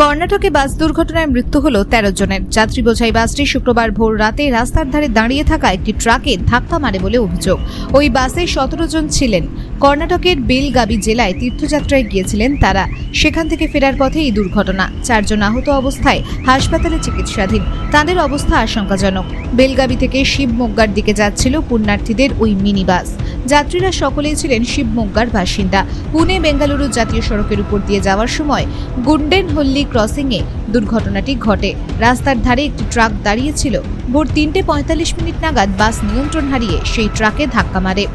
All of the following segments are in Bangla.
কর্ণাটকে বাস দুর্ঘটনায় মৃত্যু হল তেরো জনের। যাত্রী বোঝাই বাসটি শুক্রবার ভোর রাতে রাস্তার ধারে দাঁড়িয়ে থাকা একটি ট্রাকে ধাক্কা মারে বলে অভিযোগ। ওই বাসে সতেরো জন ছিলেন। কর্ণাটকের বেলগাবি জেলায় তীর্থযাত্রায় গিয়েছিলেন তারা। সেখান থেকে ফেরার পথে এই দুর্ঘটনা। চারজন আহত অবস্থায় হাসপাতালে চিকিৎসাধীন। তাদের অবস্থা আশঙ্কাজনক। বেলগাবি থেকে শিবমোগ্গার দিকে যাচ্ছিল পুণ্যার্থীদের ওই মিনি বাস যাত্রীরা সকলেই ছিলেন শিবমোগ্গার বাসিন্দা। পুনে বেঙ্গালুরু জাতীয় সড়কের উপর দিয়ে যাওয়ার সময় গুন্ডেনহল্লি ক্রসিংয়ে দুর্ঘটনাটি ঘটে। রাস্তার ধারে একটি ট্রাক দাঁড়িয়েছিল ভোর তিনটে পঁয়তাল্লিশ মিনিট নাগাদ বাস নিয়ন্ত্রণ হারিয়ে সেই ট্রাকে ধাক্কা মারে।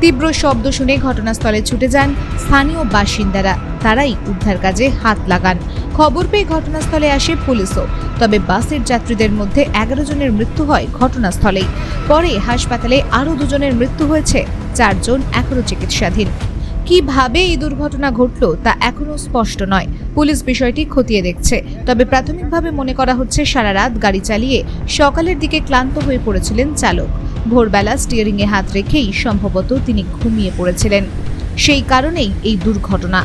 তীব্র শব্দ শুনে ঘটনাস্থলে ছুটে যান স্থানীয় বাসিন্দারা। তারাই উদ্ধার কাজে হাত লাগান। খবর পেয়ে ঘটনাস্থলে আসে পুলিশও। তবে বাসের যাত্রীদের মধ্যে এগারো জনের মৃত্যু হয় ঘটনাস্থলেই। পরে হাসপাতালে আরও দুজনের মৃত্যু হয়েছে, চারজন এখনও চিকিৎসাধীন। কীভাবে এই দুর্ঘটনা ঘটল তা এখনও স্পষ্ট নয়। পুলিশ বিষয়টি খতিয়ে দেখছে। তবে প্রাথমিকভাবে মনে করা হচ্ছে, সারা রাত গাড়ি চালিয়ে সকালের দিকে ক্লান্ত হয়ে পড়েছিলেন চালক। ভোরবেলা স্টিয়ারিংয়ে হাত রেখেই সম্ভবত তিনি ঘুমিয়ে পড়েছিলেন। সেই কারণেই এই দুর্ঘটনা।